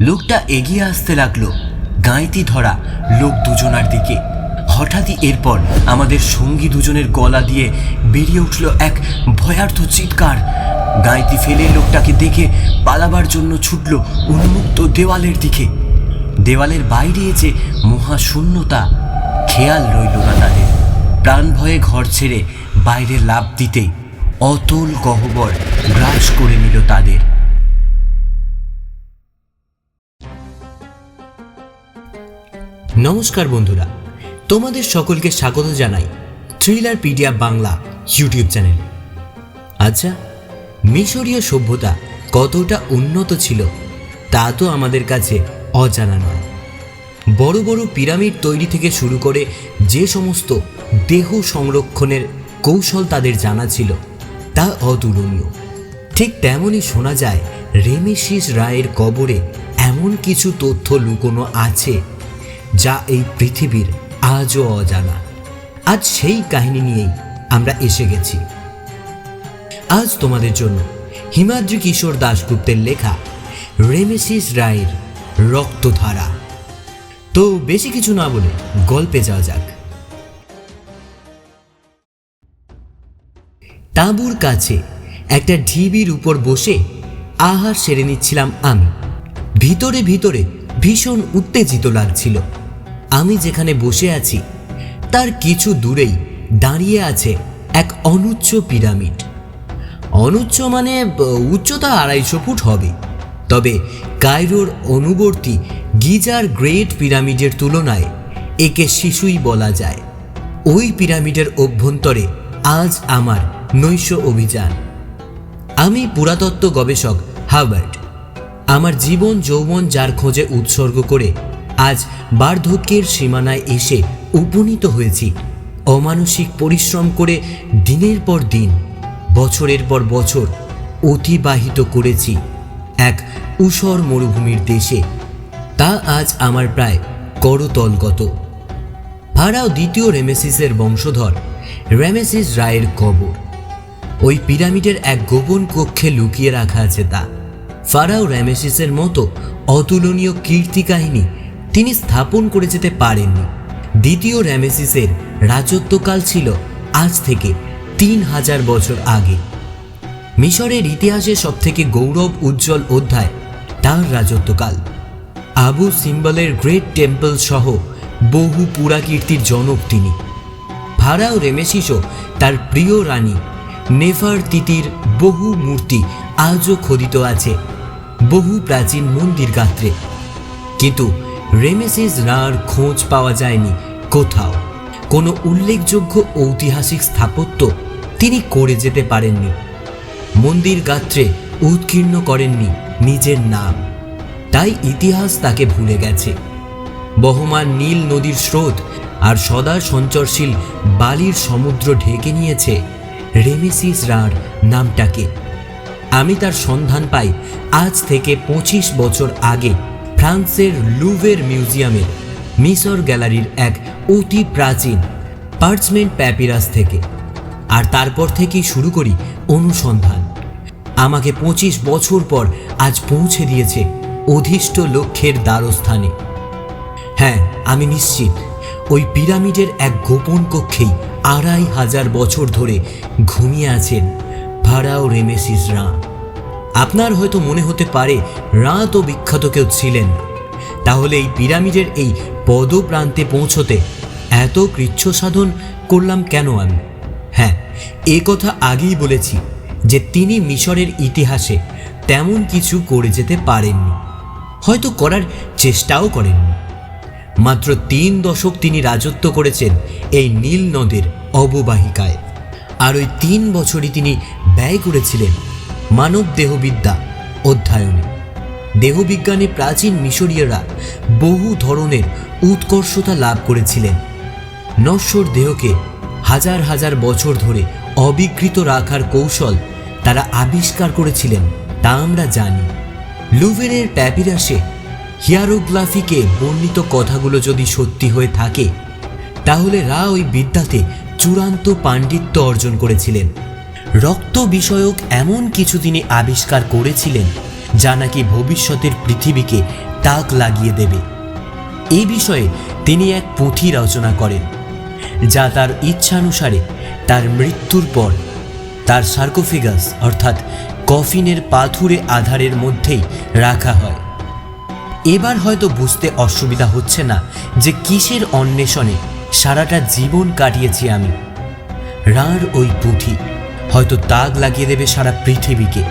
লোকটা এগিয়ে আসতে লাগল। গাঁইতি ধরা লোক দুজনার দিকে। হঠাৎই এরপর আমাদের সঙ্গী দুজনের গলা দিয়ে বেরিয়ে উঠল এক ভয়ার্থ চিৎকার। গাঁইতি ফেলে লোকটাকে দেখে পালাবার জন্য ছুটল উন্মুক্ত দেওয়ালের দিকে। দেওয়ালের বাইরে যে মহাশূন্যতা, খেয়াল রইল না তাদের। প্রাণ ভয়ে ঘর ছেড়ে বাইরে লাভ দিতে অতল গহ্বর গ্রাস করে নিল তাদের। নমস্কার বন্ধুরা, তোমাদের সকলকে স্বাগত জানাই থ্রিলার পিডিয়া বাংলা ইউটিউব চ্যানেল আচ্ছা মিশরীয় সভ্যতা কতটা উন্নত ছিল তা তো আমাদের কাছে অজানা নয়। বড় বড় পিরামিড তৈরি থেকে শুরু করে যে সমস্ত দেহ সংরক্ষণের কৌশল তাদের জানা ছিল তা অতুলনীয়। ঠিক তেমনই শোনা যায় রেমেশিস রায়ের কবরে এমন কিছু তথ্য লুকোনো আছে যা এই পৃথিবীর আজও অজানা। আজ সেই কাহিনী নিয়েই আমরা এসে গেছি। আজ তোমাদের জন্য হিমাদ্রি কিশোর দাশগুপ্তের লেখা রেমেসিস রায়ের রক্তধারা। তো বেশি কিছু না বলে গল্পে যাওয়া যাক। তাঁবুর কাছে একটা ঢিবির উপর বসে আহার সেরে নিচ্ছিলাম আমি। ভিতরে ভিতরে ভীষণ উত্তেজিত লাগছিল। আমি যেখানে বসে আছি, তার কিছু দূরেই দাঁড়িয়ে আছে এক অনুচ্চ পিরামিড। অনুচ্চ মানে উচ্চতা আড়াইশো ফুট হবে। তবে কায়রোর অনুবর্তী গিজার গ্রেট পিরামিডের তুলনায় একে শিশুই বলা যায়। ওই পিরামিডের অভ্যন্তরে আজ আমার নৈশ অভিযান। আমি পুরাতত্ত্ব গবেষক হার্বার্ট আমার জীবন, যৌবন যার খোঁজে উৎসর্গ করে আজ বার্ধক্যের সীমানায় এসে উপনীত হয়েছি। অমানসিক পরিশ্রম করে দিনের পর দিন, বছরের পর বছর অতিবাহিত করেছি এক ঊষর মরুভূমির দেশে। তা আজ আমার প্রায় করতলগত। ফারাও দ্বিতীয় রেমেসিসের বংশধর, রেমেসিস রায়ের কবর। ওই পিরামিডের এক গোপন কক্ষে লুকিয়ে রাখা আছে তা। ফারাও র্যামেসিসের মতো অতুলনীয় কীর্তি কাহিনী তিনি স্থাপন করে যেতে পারেননি। দ্বিতীয় র্যামেসিসের রাজত্বকাল ছিল আজ থেকে তিন হাজার বছর আগে। মিশরের ইতিহাসে সবথেকে গৌরব উজ্জ্বল অধ্যায় তার রাজত্বকাল। আবু সিম্বলের গ্রেট টেম্পল সহ বহু পুরাকীর্তির জনক তিনি। ফারাও রেমেসিসও তার প্রিয় রানী নেফার তিতির বহু মূর্তি আজও খোদিত আছে। বহু প্রাচীন মন্দির গাত্রে। কিন্তু রেমেসিস রার খোঁজ পাওয়া যায়নি কোথাও। কোনো উল্লেখযোগ্য ঐতিহাসিক স্থাপত্য তিনি করে যেতে পারেননি। মন্দির গাত্রে উৎকীর্ণ করেননি নিজের নাম। তাই ইতিহাস তাকে ভুলে গেছে। বহমান নীল নদীর স্রোত আর সদা সঞ্চরশীল বালির সমুদ্র ঢেকে নিয়েছে রেমেসিস রার নামটাকে। আমি তার সন্ধান পাই আজ থেকে পঁচিশ বছর আগে ফ্রান্সের লুভের মিউজিয়ামের মিসর গ্যালারির এক অতি প্রাচীন পার্চমেন্ট প্যাপিরাস থেকে। আর তারপর থেকেই শুরু করি অনুসন্ধান। আমাকে পঁচিশ বছর পর আজ পৌঁছে দিয়েছে অধিষ্ঠ লক্ষ্যের দ্বারস্থানে। হ্যাঁ আমি নিশ্চিত, ওই পিরামিডের এক গোপন কক্ষেই আড়াই হাজার বছর ধরে ঘুমিয়ে আছেন ভাড়াও রেমেসিস রা আপনার হয়তো মনে হতে পারে রা তো বিখ্যাত কেউ ছিলেন। তাহলে এই পিরামিডের এই পদপ্রান্তে পৌঁছতে এত কৃচ্ছ সাধন করলাম কেন আমি? হ্যাঁ এ কথা আগেই বলেছি যে তিনি মিশরের ইতিহাসে তেমন কিছু করে যেতে পারেননি। হয়তো করার চেষ্টাও করেননি। মাত্র তিন দশক তিনি রাজত্ব করেছেন এই নীল নদের অববাহিকায়। আর ওই তিন বছরই তিনি ব্যয় করেছিলেন মানব দেহবিদ্যা অধ্যয়নে। দেহবিজ্ঞানে প্রাচীন মিশরীয়রা বহু ধরনের উৎকর্ষতা লাভ করেছিলেন। নশ্বর দেহকে হাজার হাজার বছর ধরে অবিকৃত রাখার কৌশল তারা আবিষ্কার করেছিলেন, তা আমরা জানি। লুভেনের প্যাপিরাসে হিয়ারোগ্রাফিকে বর্ণিত কথাগুলো যদি সত্যি হয়ে থাকে, তাহলে রা ওই বিদ্যাতে চূড়ান্ত পাণ্ডিত্য অর্জন করেছিলেন। রক্ত বিষয়ক এমন কিছু তিনি আবিষ্কার করেছিলেন যা নাকি ভবিষ্যতের পৃথিবীকে তাক লাগিয়ে দেবে। এই বিষয়ে তিনি এক পুঁথি রচনা করেন, যা তার ইচ্ছানুসারে তার মৃত্যুর পর তার সার্কোফিগাস অর্থাৎ কফিনের পাথুরে আধারের মধ্যেই রাখা হয়। এবার হয়তো বুঝতে অসুবিধা হচ্ছে না যে কিসের অন্বেষণে সারাটা জীবন কাটিয়েছি আমি। রাঁর ওই পুঁথি। হয়তো দাগ লাগিয়ে দেবে সারা পৃথিবীকে।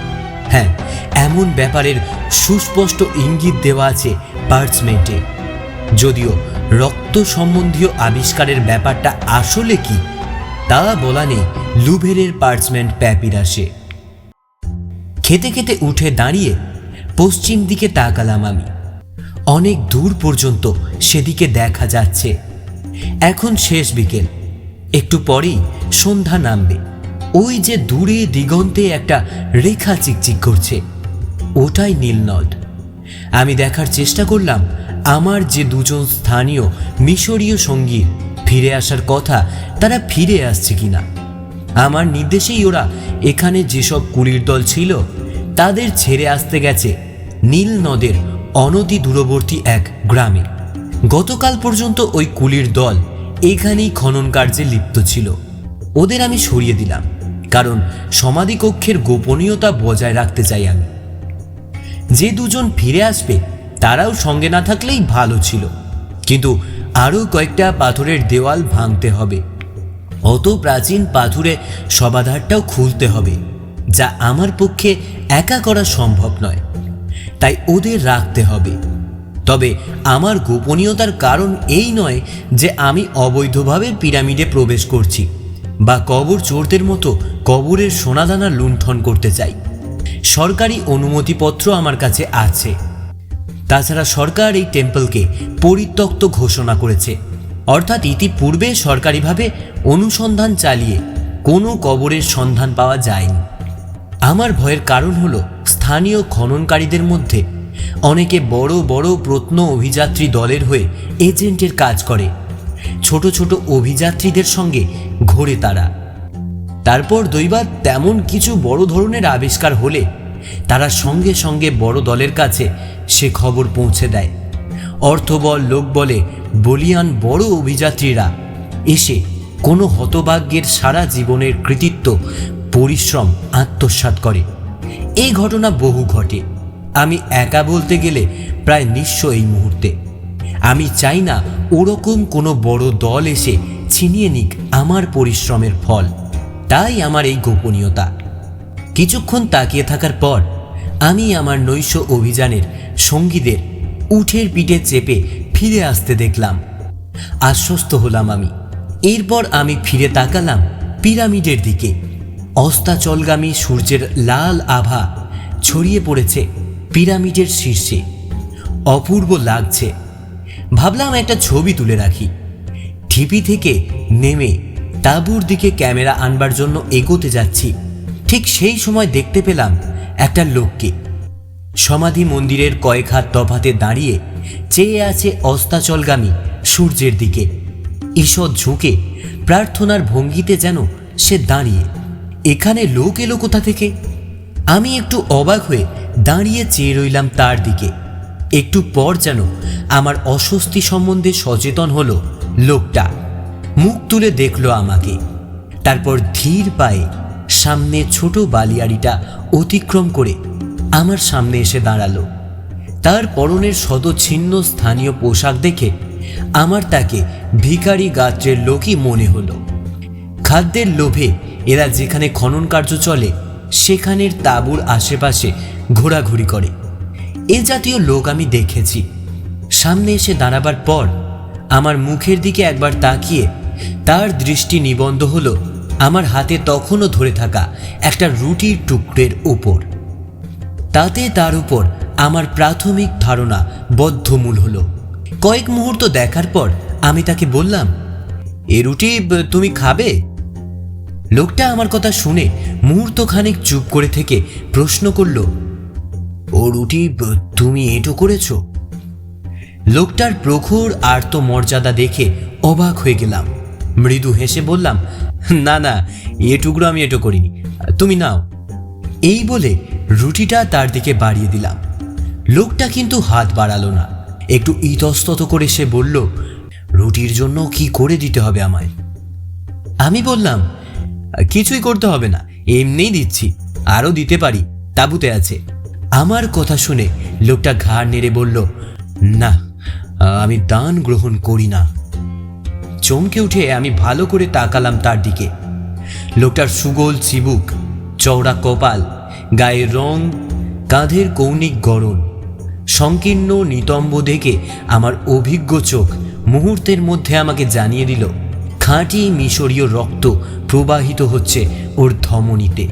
হ্যাঁ এমন ব্যাপারের সুস্পষ্ট ইঙ্গিত দেওয়া আছে পার্চমেন্টে। যদিও রক্ত সম্বন্ধীয় আবিষ্কারের ব্যাপারটা আসলে কি, তা বলা নেই লুভেরের পার্চমেন্ট প্যাপিরাসে খেতে খেতে উঠে দাঁড়িয়ে পশ্চিম দিকে তাকালাম আমি। অনেক দূর পর্যন্ত সেদিকে দেখা যাচ্ছে। এখন শেষ বিকেল, একটু পরেই সন্ধ্যা নামবে। ওই যে দূরে দিগন্তে একটা রেখা চিকচিক করছে। ওটাই নীলনদ। আমি দেখার চেষ্টা করলাম, আমার যে দুজন স্থানীয় মিশরীয় সঙ্গীর ফিরে আসার কথা, তারা ফিরে আসছে কিনা? আমার নির্দেশেই ওরা এখানে যেসব কুলির দল ছিল, তাদের ছেড়ে আসতে গেছে নীল নদের অনতি দূরবর্তী এক গ্রামে। গতকাল পর্যন্ত ওই কুলির দল এখানেই খনন কার্যে লিপ্ত ছিল। ওদের আমি সরিয়ে দিলাম। কারণ সমাধিকক্ষের গোপনীয়তা বজায় রাখতে চাই আমি। যে দুজন ফিরে আসবে, তারাও সঙ্গে না থাকলেই ভালো ছিল। কিন্তু আরও কয়েকটা পাথরের দেওয়াল ভাঙতে হবে। অত প্রাচীন পাথুরে সমাধারটাও খুলতে হবে, যা আমার পক্ষে একা করা সম্ভব নয়। তাই ওদের রাখতে হবে। তবে আমার গোপনীয়তার কারণ এই নয় যে আমি অবৈধভাবে পিরামিডে প্রবেশ করছি। বা কবর চোরদের মতো কবরের সোনাদানা লুণ্ঠন করতে চাই। সরকারি অনুমতিপত্র আমার কাছে আছে। তাছাড়া সরকার এই টেম্পলকে পরিত্যক্ত ঘোষণা করেছে। অর্থাৎ ইতিপূর্বে সরকারিভাবে অনুসন্ধান চালিয়ে কোনো কবরের সন্ধান পাওয়া যায়নি। আমার ভয়ের কারণ হলো স্থানীয় খননকারীদের মধ্যে অনেকে বড় বড় প্রত্ন অভিযাত্রী দলের হয়ে এজেন্টের কাজ করে। ছোট ছোট অভিযাত্রীদের সঙ্গে ঘোরে তারা। তারপর দৈবাত তেমন কিছু বড় ধরনের আবিষ্কার হলে তারা সঙ্গে সঙ্গে বড় দলের কাছে সে খবর পৌঁছে দেয়। অর্থবল লোক বলে বলিয়ান বড় অভিযাত্রীরা এসে কোনো হতভাগ্যের সারা জীবনের কৃতিত্ব, পরিশ্রম, আত্মসাৎ করে। এই ঘটনা বহু ঘটে। আমি একা বলতে গেলে প্রায় নিঃস্ব এই মুহূর্তে। আমি চাই না ওরকম কোনো বড় দল এসে ছিনিয়ে নিক আমার পরিশ্রমের ফল। তাই আমার এই গোপনীয়তা। কিছুক্ষণ তাকিয়ে থাকার পর, আমি আমার নৈশ অভিযানের সঙ্গীদের উঠের পিঠে চেপে ফিরে আসতে দেখলাম। আশ্বস্ত হলাম আমি। এরপর আমি ফিরে তাকালাম পিরামিডের দিকে। অস্তাচলগামী সূর্যের লাল আভা ছড়িয়ে পড়েছে পিরামিডের শীর্ষে। অপূর্ব লাগছে। ভাবলাম একটা ছবি তুলে রাখি। ঢিপি থেকে নেমে তাঁবুর দিকে ক্যামেরা আনবার জন্য এগোতে যাচ্ছি। ঠিক সেই সময় দেখতে পেলাম একটা লোককে। সমাধি মন্দিরের কয়েক হাত তফাতে দাঁড়িয়ে চেয়ে আছে অস্তাচলগামী সূর্যের দিকে। ঈষৎ ঝুঁকে প্রার্থনার ভঙ্গিতে যেন সে দাঁড়িয়ে। এখানে লোক এলো কোথা থেকে? আমি একটু অবাক হয়ে দাঁড়িয়ে চেয়ে রইলাম তার দিকে। একটু পর যেন আমার অস্বস্তি সম্বন্ধে সচেতন হলো লোকটা মুখ তুলে দেখল আমাকে। তারপর ধীর পায়ে সামনে ছোট বালিয়াড়িটা অতিক্রম করে আমার সামনে এসে দাঁড়াল। তার পরনের শতচ্ছিন্ন স্থানীয় পোশাক দেখে আমার তাকে ভিখারি গাত্রের লোকই মনে হলো। খাদ্যের লোভে এরা যেখানে খনন কার্য চলে, সেখানের তাঁবুর আশেপাশে ঘোরাঘুরি করে। এ জাতীয় লোক আমি দেখেছি। সামনে এসে দাঁড়াবার পর আমার মুখের দিকে একবার তাকিয়ে তার দৃষ্টি নিবন্ধ হলো আমার হাতে তখনও ধরে থাকা একটা রুটির টুকরের ওপর তাতে তার উপর আমার প্রাথমিক ধারণা বদ্ধমূল হলো। কয়েক মুহূর্ত দেখার পর আমি তাকে বললাম, এ রুটি তুমি খাবে? লোকটা আমার কথা শুনে মুহূর্তখানেক চুপ করে থেকে প্রশ্ন করল, ও রুটি তুমি এঁটো করেছ? লোকটার প্রখর আর্ত মর্যাদা দেখে অবাক হয়ে গেলাম। মৃদু হেসে বললাম, না না, এ টুকরো আমি এটো করিনি, তুমি নাও। এই বলে রুটিটা তার দিকে বাড়িয়ে দিলাম। লোকটা কিন্তু হাত বাড়ালো না। একটু ইতস্তত করে সে বলল, রুটির জন্য কি করে দিতে হবে আমায়? আমি বললাম, কিছুই করতে হবে না, এমনিই দিচ্ছি, আরও দিতে পারি, তাবুতে আছে। আমার কথা শুনে লোকটা ঘাড় নেড়ে বলল, না আমি দান গ্রহণ করি না। চমকে উঠে আমি ভালো করে তাকালাম তার দিকে। লোকটার সুগোল চিবুক, চওড়া কপাল, গায়ের রং, কাঁধের কৌণিক গড়ন, সংকীর্ণ নিতম্ব দেখে আমার অভিজ্ঞ চোখ মুহূর্তের মধ্যে আমাকে জানিয়ে দিল, খাঁটি মিশরীয় রক্ত প্রবাহিত হচ্ছে ওর ধমনীতে।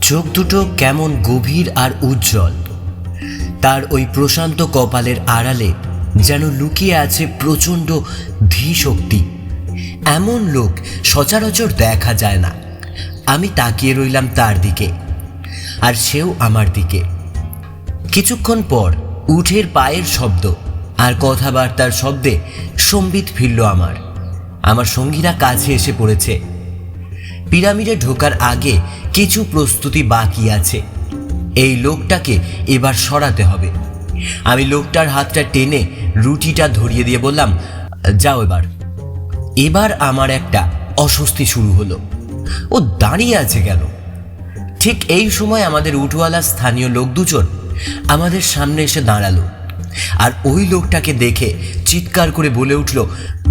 চোখ দুটো কেমন গভীর আর উজ্জ্বল। তার ওই প্রশান্ত কপালের আড়ালে যেন লুকিয়ে আছে প্রচণ্ড ধীশক্তি। এমন লোক সচরাচর দেখা যায় না। আমি তাকিয়ে রইলাম তার দিকে, আর সেও আমার দিকে। কিছুক্ষণ পর উঠের পায়ের শব্দ আর কথাবার্তার শব্দে সম্বিত ফিরল আমার। আমার সঙ্গীরা কাছে এসে পড়েছে। পিরামিডে ঢোকার আগে কিছু প্রস্তুতি বাকি আছে। এই লোকটাকে এবার সরাতে হবে। আমি লোকটার হাতটা টেনে রুটিটা ধরিয়ে দিয়ে বললাম, যাও এবার। এবার আমার একটা অস্বস্তি শুরু হলো। ও দাঁড়িয়ে আছে কেন? ঠিক এই সময় আমাদের উঠওয়ালা স্থানীয় লোক দুজন আমাদের সামনে এসে দাঁড়াল আর ওই লোকটাকে দেখে চিৎকার করে বলে উঠল,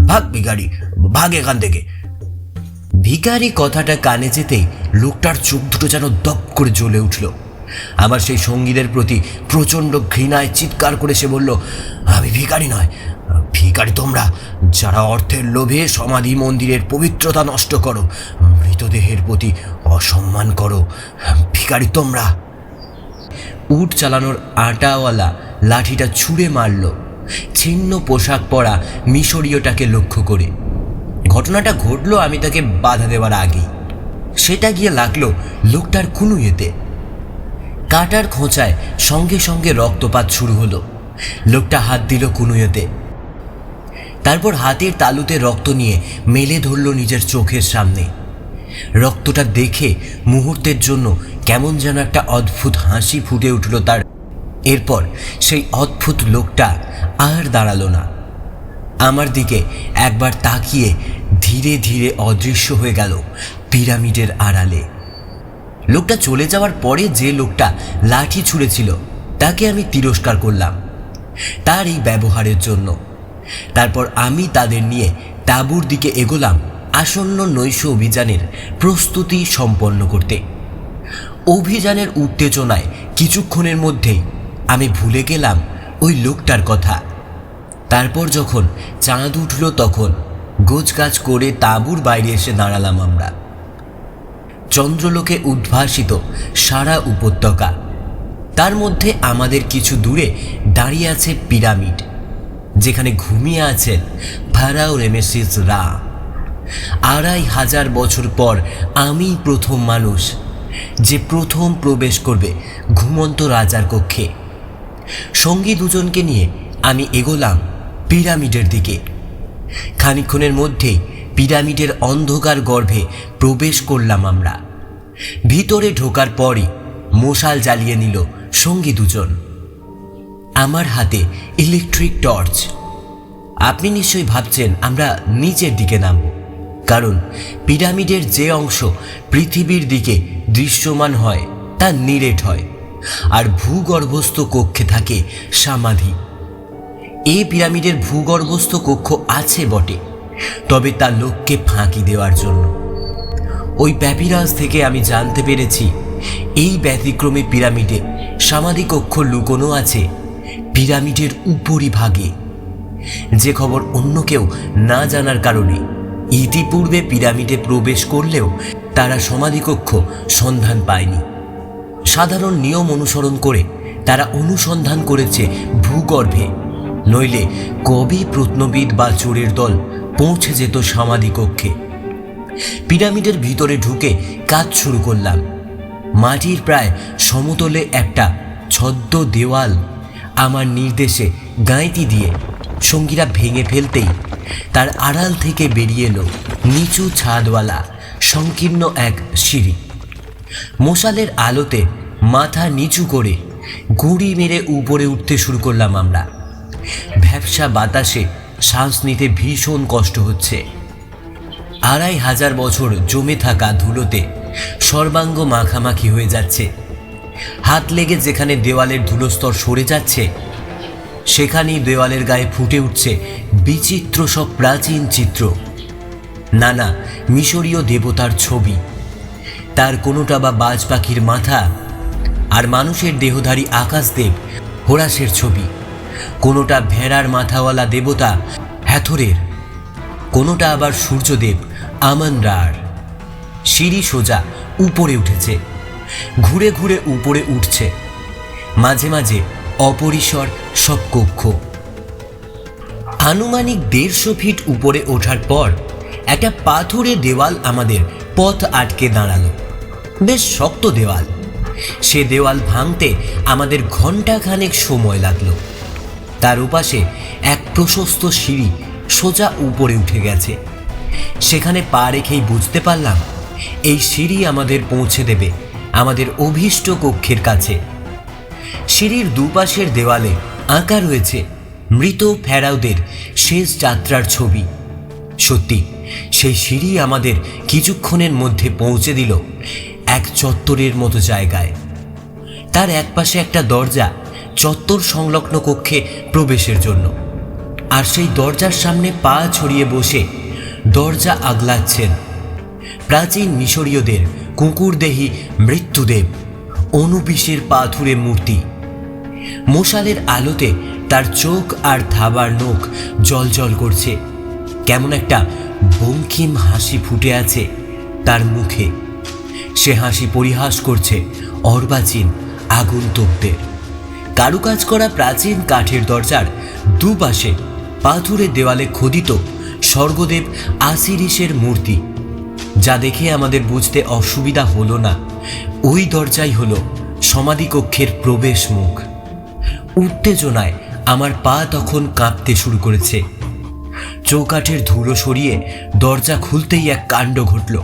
ভাগ ভিখারি, ভাগ এখান থেকে। ভিখারি কথাটা কানে যেতেই লোকটার চোখ দুটো যেন দপ করে জ্বলে উঠল। আমার সেই সঙ্গীদের প্রতি প্রচণ্ড ঘৃণায় চিৎকার করে সে বলল, আমি ভিখারি নয়, ভিখারি তোমরা, যারা অর্থের লোভে সমাধি মন্দিরের পবিত্রতা নষ্ট করো, মৃতদেহের প্রতি অসম্মান করো, ভিখারি তোমরা। উট চালানোর আটাওয়ালা লাঠিটা ছুঁড়ে মারল, ছিন্ন পোশাক পরা মিশরীয়টাকে লক্ষ্য করে। ঘটনাটা ঘটলো আমি তাকে বাধা দেওয়ার আগেই। সেটা গিয়ে লাগল লোকটার কুনুয়েতে কাটার খোঁচায় সঙ্গে সঙ্গে রক্তপাত শুরু হলো। লোকটা হাত দিল কুনুয়েতে। তারপর হাতের তালুতে রক্ত নিয়ে মেলে ধরল নিজের চোখের সামনে। রক্তটা দেখে মুহূর্তের জন্য কেমন যেন একটা অদ্ভুত হাসি ফুটে উঠল তার। এরপর সেই অদ্ভুত লোকটা আর দাঁড়াল না। আমার দিকে একবার তাকিয়ে ধীরে ধীরে অদৃশ্য হয়ে গেল পিরামিডের আড়ালে। লোকটা চলে যাওয়ার পরে যে লোকটা লাঠি ছুঁড়েছিল, তাকে আমি তিরস্কার করলাম তার এই ব্যবহারের জন্য। তারপর আমি তাদের নিয়ে তাঁবুর দিকে এগোলাম আসন্ন নৈশ অভিযানের প্রস্তুতি সম্পন্ন করতে। অভিযানের উত্তেজনায় কিছুক্ষণের মধ্যেই আমি ভুলে গেলাম ওই লোকটার কথা। তারপর যখন চাঁদ উঠল তখন গোছগাছ করে তাঁবুর বাইরে এসে দাঁড়ালাম আমরা। চন্দ্রলোকে উদ্ভাসিত সারা উপত্যকা। তার মধ্যে আমাদের কিছু দূরে দাঁড়িয়ে আছে পিরামিড, যেখানে ঘুমিয়ে আছেন ফারাও রেমেসিস রা। আড়াই হাজার বছর পর আমি প্রথম মানুষ যে প্রথম প্রবেশ করবে ঘুমন্ত রাজার কক্ষে। সঙ্গী দুজনকে নিয়ে আমি এগোলাম পিরামিডের দিকে। খানিক্ষণের মধ্যেই পিরামিডের অন্ধকার গর্ভে প্রবেশ করলাম আমরা। ভিতরে ঢোকার পরই মশাল জ্বালিয়ে নিল সঙ্গী দুজন। আমার হাতে ইলেকট্রিক টর্চ আপনি নিশ্চয়ই ভাবছেন আমরা নিচের দিকে নামব, কারণ পিরামিডের যে অংশ পৃথিবীর দিকে দৃশ্যমান হয়, তা নিরেট হয়, আর ভূগর্ভস্থ কক্ষে থাকে সমাধি। এই পিরামিডের ভূগর্ভস্থ কক্ষ আছে বটে। তবে তা লোককে ফাঁকি দেওয়ার জন্য। ওই প্যাপিরাস থেকে আমি জানতে পেরেছি, এই ব্যতিক্রমী পিরামিডে সমাধি কক্ষ লুকোনো আছে পিরামিডের উপরিভাগে যে খবর অন্য কেউ না জানার কারণে ইতিপূর্বে পিরামিডে প্রবেশ করলেও তারা সমাধিকক্ষ সন্ধান পায়নি। সাধারণ নিয়ম অনুসরণ করে তারা অনুসন্ধান করেছে ভূগর্ভে। নইলে কবে প্রত্নবিদ বা চোরের দল পৌঁছে যেত সমাধিকক্ষে পিরামিডের ভিতরে ঢুকে কাজ শুরু করলাম। মাটির প্রায় সমতলে একটা ছদ্ম দেওয়াল আমার নির্দেশে গাঁইতি দিয়ে সঙ্গীরা ভেঙে ফেলতেই তার আড়াল থেকে বেরিয়ে এলো নিচু ছাদওয়ালা, সংকীর্ণ এক সিঁড়ি। মশালের আলোতে মাথা নিচু করে গুড়ি মেরে উপরে উঠতে শুরু করলাম আমরা। ভ্যাবসা বাতাসে শ্বাস নিতে ভীষণ কষ্ট হচ্ছে। আড়াই হাজার বছর জমে থাকা ধুলোতে সর্বাঙ্গ মাখামাখি হয়ে যাচ্ছে। হাত লেগে যেখানে দেওয়ালের ধুলোস্তর সরে যাচ্ছে, সেখানেই দেওয়ালের গায়ে ফুটে উঠছে বিচিত্র সব প্রাচীন চিত্র। নানা মিশরীয় দেবতার ছবি, তার কোনোটা বা বাজ পাখির মাথা আর মানুষের দেহধারী আকাশদেব হোরাসের ছবি। কোনোটা ভেড়ার মাথাওয়ালা দেবতা হ্যাথরের কোনোটা আবার সূর্যদেব, আমান রার। সিঁড়ি সোজা উপরে উঠেছে, ঘুরে ঘুরে উপরে উঠছে। মাঝে মাঝে অপরিসর সব কক্ষ। আনুমানিক দেড়শো ফিট উপরে ওঠার পর একটা পাথুরে দেওয়াল আমাদের পথ আটকে দাঁড়াল। বেশ শক্ত দেওয়াল। সে দেওয়াল ভাঙতে আমাদের ঘন্টাখানেক সময় লাগল। তার উপাশে এক প্রশস্ত সিঁড়ি সোজা উপরে উঠে গেছে। সেখানে পা রেখেই বুঝতে পারলাম, এই সিঁড়ি আমাদের পৌঁছে দেবে, আমাদের অভীষ্ট কক্ষের কাছে। সিঁড়ির দুপাশের দেওয়ালে আঁকা রয়েছে মৃত ফেরাউদের শেষ যাত্রার ছবি। সত্যি, সেই সিঁড়ি আমাদের কিছুক্ষণের মধ্যে পৌঁছে দিল এক চত্বরের মতো জায়গায়। তার একপাশে একটা দরজা চত্বর সংলগ্ন কক্ষে প্রবেশের জন্য। আর সেই দরজার সামনে পা ছড়িয়ে বসে দরজা আগলাচ্ছেন। প্রাচীন মিশরীয়দের কুকুরদেহী মৃত্যুদেব অনুবিশের পাথুরে মূর্তি। মশালের আলোতে তার চোখ আর থাবার নখ জল করছে। কেমন একটা বঙ্কিম হাসি ফুটে আছে তার মুখে। সে হাসি পরিহাস করছে অর্বাচীন আগন্তুকদের। কারুকাজ করা প্রাচীন কাঠের দরজার দুপাশে পাথুরে দেওয়ালে খোদিত স্বর্গদেব আসিরিসের মূর্তি। যা দেখে আমাদের বুঝতে অসুবিধা হলো না। ওই দরজাই হলো সমাধিকক্ষের প্রবেশ মুখ। উত্তেজনায় আমার পা তখন কাঁপতে শুরু করেছে। চৌকাঠের ধুলো সরিয়ে দরজা খুলতেই এক কাণ্ড ঘটল।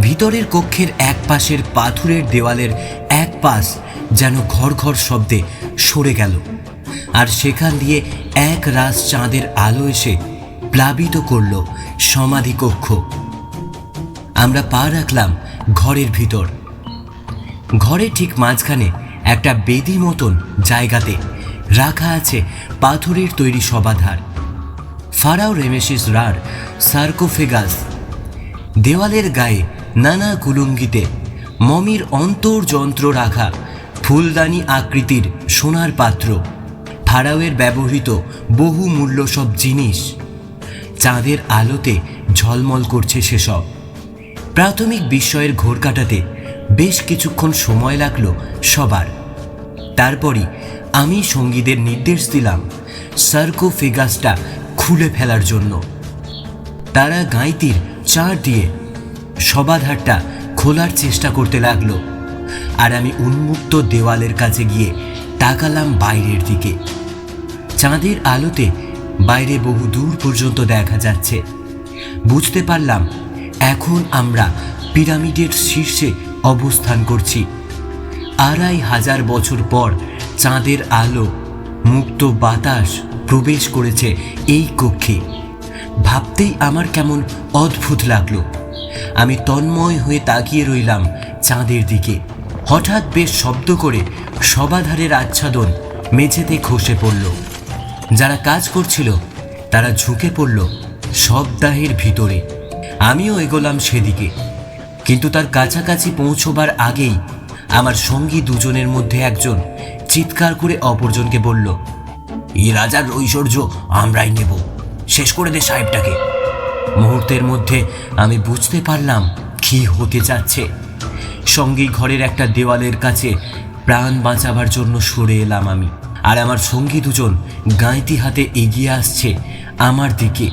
ভিতরের কক্ষের এক পাশের পাথুরের দেওয়ালের এক পাশ যেন ঘর ঘর শব্দে সরে গেল। আর সেখান দিয়ে এক রাস চাঁদের আলো এসে প্লাবিত করল সমাধিকক্ষ আমরা পা রাখলাম ঘরের ভিতর। ঘরের ঠিক মাঝখানে একটা বেদি মতন জায়গাতে রাখা আছে পাথরের তৈরি সবাধার ফারাও রেমেসিস রার সার্কোফেগাস। দেওয়ালের গায়ে নানা কুলুঙ্গিতে মমির অন্তর্যন্ত্র রাখা ফুলদানি আকৃতির সোনার পাত্র। ফারাওয়ের ব্যবহৃত বহু মূল্য সব জিনিস। চাঁদের আলোতে ঝলমল করছে সেসব। প্রাথমিক বিস্ময়ের ঘোর কাটাতে বেশ কিছুক্ষণ সময় লাগল সবার। তারপরই আমি সঙ্গীদের নির্দেশ দিলাম সার্কোফেগাসটা খুলে ফেলার জন্য। তারা গাঁইতির চার দিয়ে সবাধারটা খোলার চেষ্টা করতে লাগল। আর আমি উন্মুক্ত দেওয়ালের কাছে গিয়ে তাকালাম বাইরের দিকে। চাঁদের আলোতে বাইরে বহু দূর পর্যন্ত দেখা যাচ্ছে। বুঝতে পারলাম, এখন আমরা পিরামিডের শীর্ষে অবস্থান করছি। আড়াই হাজার বছর পর চাঁদের আলো, মুক্ত বাতাস প্রবেশ করেছে এই কক্ষে। ভাবতেই আমার কেমন অদ্ভুত লাগল। আমি তন্ময় হয়ে তাকিয়ে রইলাম চাঁদের দিকে। হঠাৎ বেশ শব্দ করে সবাধারের আচ্ছাদন মেঝেতে খসে পড়ল। যারা কাজ করছিল, তারা ঝুঁকে পড়ল শবদাহের ভিতরে। আমিও এগোলাম সেদিকে। কিন্তু তার কাছাকাছি পৌঁছবার আগেই আমার সঙ্গী দুজনের মধ্যে একজন চিৎকার করে অপরজনকে বলল এই রাজার ঐশ্বর্য, আমরাই নেব। শেষ করে দে সাহেবটাকে। মুহূর্তের মধ্যে আমি বুঝতে পারলাম কি হতে যাচ্ছে। সঙ্গী ঘরের একটা দেওয়ালের কাছে প্রাণ বাঁচাবার জন্য সরে এলাম আমি। আর আমার সঙ্গী দুজন গাঁইতি হাতে এগিয়ে আসছে আমার দিকে।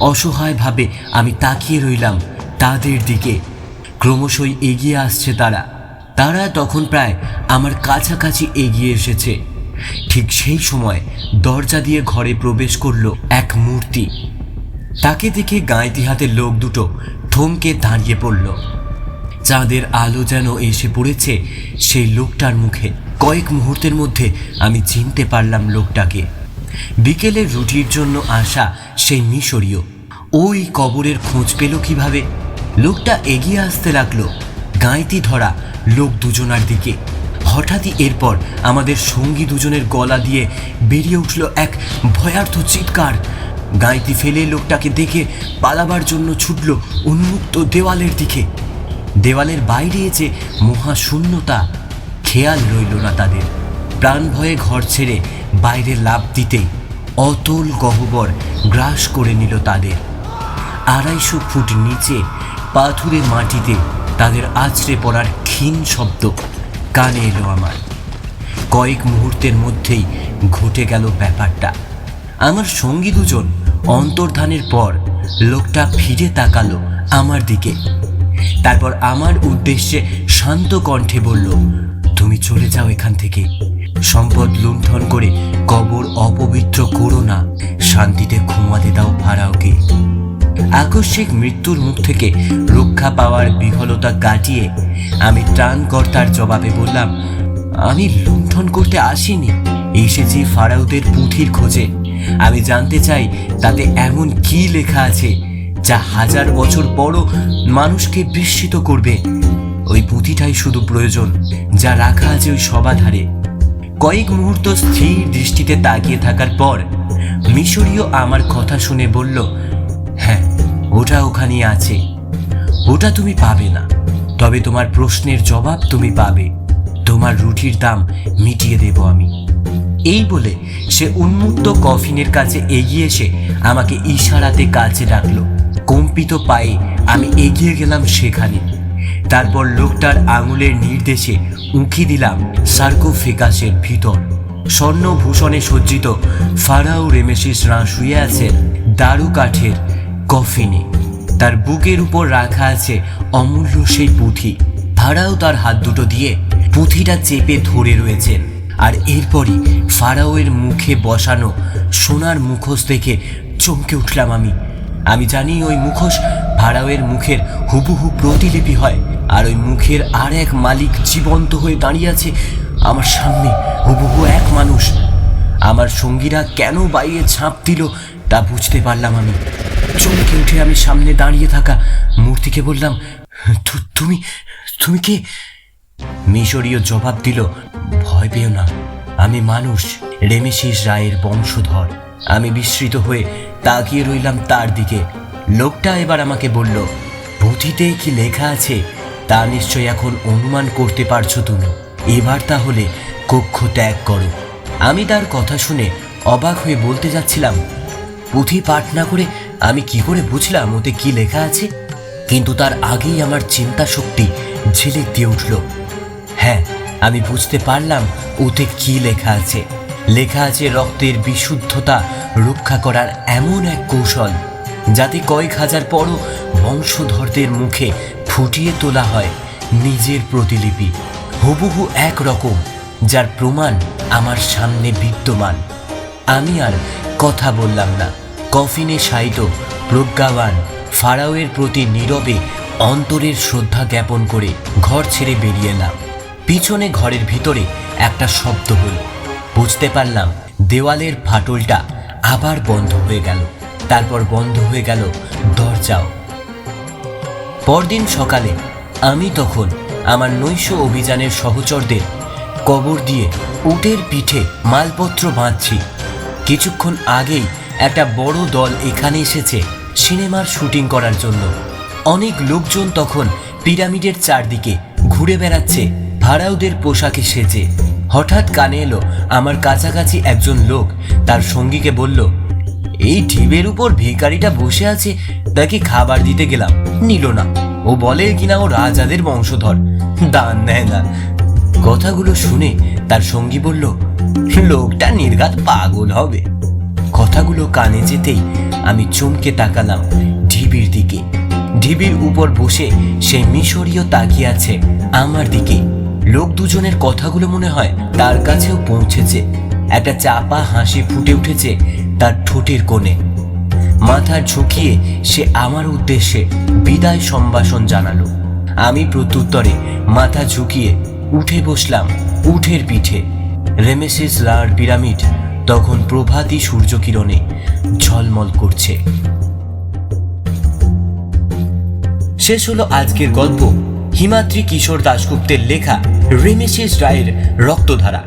অসহায়ভাবে আমি তাকিয়ে রইলাম তাদের দিকে। ক্রমশই এগিয়ে আসছে তারা। তারা তখন প্রায় আমার কাছাকাছি এগিয়ে এসেছে। ঠিক সেই সময় দরজা দিয়ে ঘরে প্রবেশ করল এক মূর্তি। তাকে দেখে গাঁইতি হাতের লোক দুটো থমকে দাঁড়িয়ে পড়ল। চাঁদের আলো যেন এসে পড়েছে, সেই লোকটার মুখে কয়েক মুহূর্তের মধ্যে আমি চিনতে পারলাম লোকটাকে। বিকেলের রুটির জন্য আসা সেই মিশরীয় ওই কবরের খোঁজ পেল কীভাবে? লোকটা এগিয়ে আসতে লাগল, গাঁইতি ধরা লোক দুজনার দিকে। হঠাৎই এরপর আমাদের সঙ্গী দুজনের গলা দিয়ে বেরিয়ে উঠল এক ভয়ার্থ চিৎকার। গাঁইতি ফেলে লোকটাকে দেখে পালাবার জন্য ছুটল উন্মুক্ত দেওয়ালের দিকে। দেওয়ালের বাইরে যে মহাশূন্যতা, খেয়াল রইল না তাদের। প্রাণ ভয়ে ঘর ছেড়ে বাইরে লাভ দিতেই অতল গহ্বর গ্রাস করে নিল তাদের। আড়াইশো ফুট নিচে, পাথুরে মাটিতে তাদের আছড়ে পড়ার ক্ষীণ শব্দ কানে এলো আমার। কয়েক মুহূর্তের মধ্যেই ঘটে গেল ব্যাপারটা। আমার সঙ্গী দুজন অন্তর্ধানের পর লোকটা ফিরে তাকালো আমার দিকে। তারপর আমার উদ্দেশ্যে শান্ত কণ্ঠে বলল, তুমি চলে যাও এখান থেকে। সম্পদ লুণ্ঠন করে কবর অপবিত্র করো না। শান্তিতে ঘুমাতে দাও ফারাওকে। আকস্মিক মৃত্যুর মুখ থেকে রক্ষা পাওয়ার বিহলতা কাটিয়ে আমি ত্রাণকর্তার জবাবে বললাম, আমি লুণ্ঠন করতে আসিনি। এসেছি ফারাউদের পুঁথির খোঁজে। আমি জানতে চাই তাতে এমন কি লেখা আছে যা হাজার বছর পরও মানুষকে বিস্মিত করবে। ওই পুঁথিটাই শুধু প্রয়োজন, যা রাখা আছে ওই সবাধারে কয়েক মুহূর্ত স্থির দৃষ্টিতে তাকিয়ে থাকার পর মিশরীয় আমার কথা শুনে বলল হ্যাঁ ওটা ওখানে আছে। ওটা তুমি পাবে না। তবে তোমার প্রশ্নের জবাব তুমি পাবে। তোমার রুটির দাম মিটিয়ে দেব আমি। এই বলে সে উন্মুক্ত কফিনের কাছে এগিয়ে এসে আমাকে ইশারাতে কাছে ডাকলো। কম্পিত পায়ে আমি এগিয়ে গেলাম সেখানে। তারপর লোকটার আঙুলের নির্দেশে উঁকি দিলাম সার্কোফেকাসের ভিতর। স্বর্ণভূষণে সজ্জিত ফারাও রেমেসিস রাঁ শুয়ে আছেন দারু কাঠের কফিনে। তার বুকের উপর রাখা আছে অমূল্য সেই পুঁথি। ফারাও তার হাত দুটো দিয়ে পুঁথিটা চেপে ধরে রয়েছেন আর এরপরই ফারাওয়ের মুখে বসানো সোনার মুখোশ দেখে চমকে উঠলাম আমি। আমি জানি ওই মুখোশ ভাড়াওয়ের মুখের হুবহু প্রতিলিপি হয়, আর ওই মুখের আর এক মালিক জীবন্ত হয়ে দাঁড়িয়ে আছে আমার সামনে, হুবহু এক মানুষ। আমার সঙ্গীরা কেন বাইরে ঝাঁপ দিল তা বুঝতে পারলাম আমি। চমকে উঠে আমি সামনে দাঁড়িয়ে থাকা মূর্তিকে বললাম, "তু- তুমি তুমি কে? মিশরীয় জবাব দিল, ভয় পেও না, আমি মানুষ রেমেশিস রায়ের বংশধর। আমি বিস্মৃত হয়ে তাকিয়ে রইলাম তার দিকে। লোকটা এবার আমাকে বলল পুঁথিতে কি লেখা আছে তা নিশ্চয় এখন অনুমান করতে পারছ তুমি। এবার তাহলে কক্ষ ত্যাগ করো। আমি তার কথা শুনে অবাক হয়ে বলতে যাচ্ছিলাম, পুঁথি পাঠ না করে আমি কি করে বুঝলাম ওতে কি লেখা আছে? কিন্তু তার আগেই আমার চিন্তা শক্তি ঝিলিক দিয়ে উঠল হ্যাঁ আমি বুঝতে পারলাম ওতে কি লেখা আছে। লেখা আছে রক্তের বিশুদ্ধতা রক্ষা করার এমন এক কৌশল, যাতে কয়েক হাজার পরও বংশধরদের মুখে ফুটিয়ে তোলা হয় নিজের প্রতিলিপি। হুবহু এক রকম, যার প্রমাণ আমার সামনে বিদ্যমান। আমি আর কথা বললাম না। কফিনে শায়িত, প্রজ্ঞাবান, ফারাওয়ের প্রতি নীরবে অন্তরের শ্রদ্ধা জ্ঞাপন করে ঘর ছেড়ে বেরিয়ে এলাম। পিছনে ঘরের ভিতরে একটা শব্দ হল। বুঝতে পারলাম, দেওয়ালের ফাটলটা আবার বন্ধ হয়ে গেল। তারপর বন্ধ হয়ে গেল, দরজাও। পরদিন সকালে আমি তখন আমার নৈশ অভিযানের সহচরদের কবর দিয়ে উটের পিঠে মালপত্র বাঁধছি। কিছুক্ষণ আগেই একটা বড় দল এখানে এসেছে সিনেমার শুটিং করার জন্য। অনেক লোকজন তখন পিরামিডের চারদিকে ঘুরে বেড়াচ্ছে ভাড়াউদের পোশাকে সেজে। হঠাৎ কানে এলো আমার কাছাকাছি একজন লোক। তার সঙ্গীকে বলল, এই ঢিবের উপর ভিখারিটা বসে আছে, তাকে খাবার দিতে গেলাম। নিল না। ও বলে কিনা ও রাজাদের বংশধর। দান নেয় না কথাগুলো শুনে তার সঙ্গী বলল, লোকটা নির্ঘাত পাগল হবে। কথাগুলো কানে যেতেই আমি চমকে তাকালাম ঢিবির দিকে। ঢিবির উপর বসে সেই মিশরীয় তাকিয়ে আছে আমার দিকে। লোক দুজনের কথাগুলো মনে হয় তার কাছেও পৌঁছেছে। একটা চাপা হাসি ফুটে উঠেছে তার ঠোঁটের কোণে। মাথা ঝুঁকিয়ে সে আমার উদ্দেশ্যে বিদায় সম্ভাষণ জানালো। আমি প্রত্যুত্তরে মাথা ঝুঁকিয়ে উঠে বসলাম উঠের পিঠে। রেমেসিস লার পিরামিড তখন প্রভাতী সূর্যকিরণে ঝলমল করছে। শেষ হলো আজকের গল্প। হিমাদ্রি কিশোর দাশগুপ্তের লেখা রেমেসিস রায়ের রক্তধারা।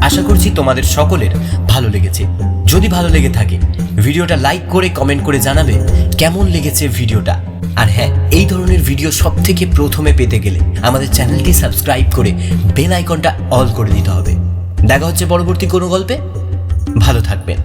আশা করছি তোমাদের সকলের ভালো লেগেছে। যদি ভালো লেগে থাকে, ভিডিওটা লাইক করে কমেন্ট করে জানাবে কেমন লেগেছে ভিডিওটা। আর হ্যাঁ এই ধরনের ভিডিও সব থেকে প্রথমে পেতে গেলে আমাদের চ্যানেলটি সাবস্ক্রাইব করে বেল আইকনটা অল করে দিতে হবে। দেখা হচ্ছে পরবর্তী কোনো গল্পে। ভালো থাকবেন।